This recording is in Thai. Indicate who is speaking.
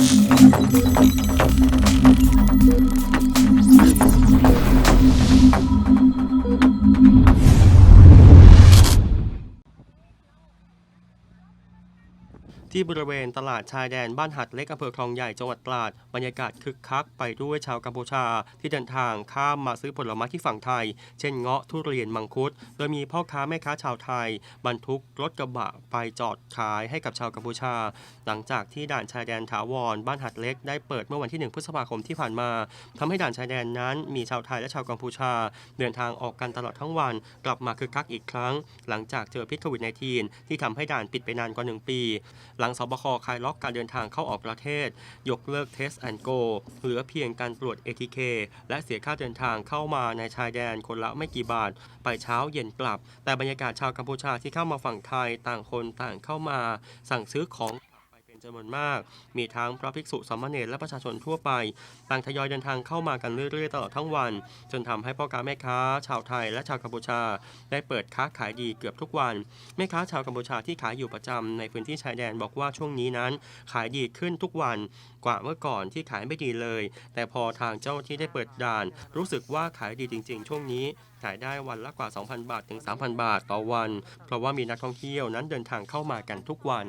Speaker 1: Thank you. ที่บริเวณตลาดชายแดนบ้านหัดเล็กอำเภอคลองใหญ่จังหวัดตราดบรรยากาศคึกคักไปด้วยชาวกัมพูชา ที่เดินทางข้ามมาซื้อผลไม้ที่ฝั่งไทย เช่นเงาะทุเรียนมังคุด โดยมีพ่อค้าแม่ค้าชาวไทย บรรทุกรถกระบะไปจอดขายให้กับชาวกัมพูชา หลังจากที่ด่านชายแดนถาวร บ้านหัดเล็กได้เปิดเมื่อวันที่ 1 พฤษภาคมที่ผ่านมาทำให้ด่านชายแดนนั้นมีชาวไทยและชาวกัมพูชา เดินทางออกกันตลอดทั้งวัน กลับมาคึกคักอีกครั้ง หลังจากเจอพิษโควิด -19 ที่ทำให้ด่านปิดไปนานกว่า1ปีหลังสบคคลายล็อกการเดินทางเข้าออกประเทศ ยกเลิกเทสแอนโกเหลือเพียงการตรวจเอทีเคและเสียค่าเดินทางเข้ามาในชายแดนคนละไม่กี่บาท ไปเช้าเย็นกลับ แต่บรรยากาศชาวกัมพูชาที่เข้ามาฝั่งไทยต่างคนต่างเข้ามา สั่งซื้อของ จำนวนมาก มีทั้งพระภิกษุสามเณรและประชาชนทั่วไป ต่างทยอยเดินทางเข้ามากันเรื่อยๆ ตลอดทั้งวัน จนทำให้พ่อค้าแม่ค้า ชาวไทยและชาวกัมพูชา ได้เปิดค้าขายดีเกือบทุกวัน แม่ค้าชาวกัมพูชาที่ขายอยู่ประจำในพื้นที่ชายแดนบอกว่าช่วงนี้นั้น ขายดีขึ้นทุกวันกว่าเมื่อก่อนที่ขายไม่ดีเลย แต่พอทางเจ้าที่ได้เปิดด่าน รู้สึกว่าขายดีจริง ๆ ช่วงนี้ขายได้วันละกว่า 2,000 บาทถึง 3,000 บาทต่อวัน เพราะว่ามีนักท่องเที่ยวนั้นเดินทางเข้ามากันทุกวัน